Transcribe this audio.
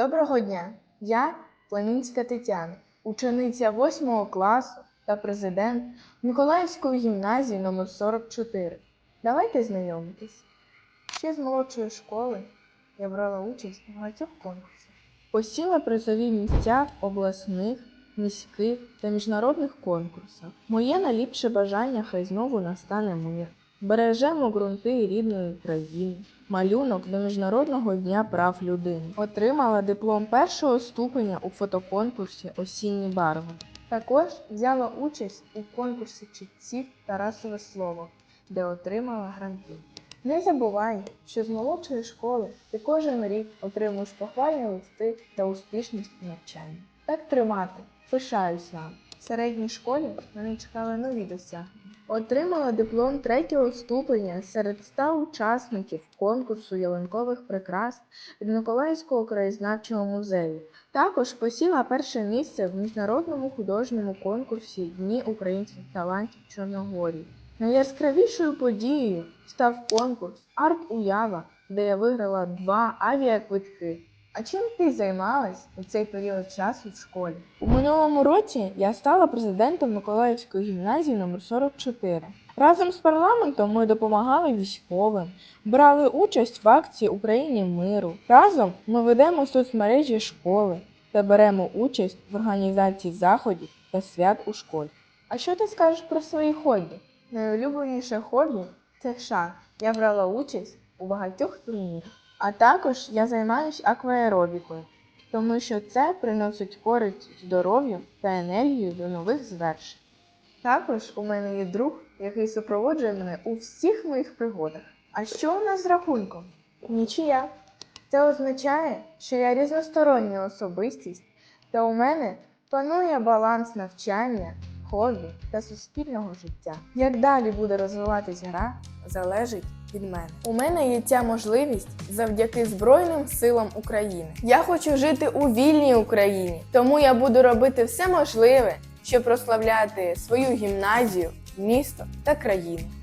Доброго дня! Я Племінська Тетяна, учениця 8 класу та президент Миколаївської гімназії номер 44. Давайте знайомитись. Ще з молодшої школи я брала участь у багатьох конкурсах. Посіла призові місця обласних, міських та міжнародних конкурсах. Моє найліпше бажання хай знову настане мир. Бережемо ґрунти рідної країни. Малюнок до Міжнародного дня прав людини. Отримала диплом першого ступеня у фотоконкурсі Осінні барви. Також взяла участь у конкурсі читців Тарасове слово, де отримала гранти. Не забувай, що з молодшої школи ти кожен рік отримуєш похвальні листи та успішність у навчанні. Так тримати, пишаюсь вам. В середній школі мене чекали нові досягнення. Отримала диплом третього ступеня серед 100 учасників конкурсу ялинкових прикрас від Миколаївського краєзнавчого музею. Також посіла перше місце в міжнародному художньому конкурсі Дні українських талантів Чорногорії. Найяскравішою подією став конкурс Арт Уява, де я виграла два авіаквитки. А чим ти займалась у цей період часу в школі? У минулому році я стала президентом Миколаївської гімназії номер 44. Разом з парламентом ми допомагали військовим, брали участь в акції Україні миру. Разом ми ведемо соцмережі школи та беремо участь в організації заходів та свят у школі. А що ти скажеш про свої хобі? Найулюбленіше хобі це шах. Я брала участь у багатьох турнірах. А також я займаюся акваеробікою, тому що це приносить користь здоров'ю та енергію до нових звершень. Також у мене є друг, який супроводжує мене у всіх моїх пригодах. А що у нас з рахунком? Нічия. Це означає, що я різностороння особистість, та у мене панує баланс навчання, хобі та суспільного життя. Як далі буде розвиватись гра, залежить від мене. У мене є ця можливість завдяки Збройним силам України. Я хочу жити у вільній Україні, тому я буду робити все можливе, щоб прославляти свою гімназію, місто та країну.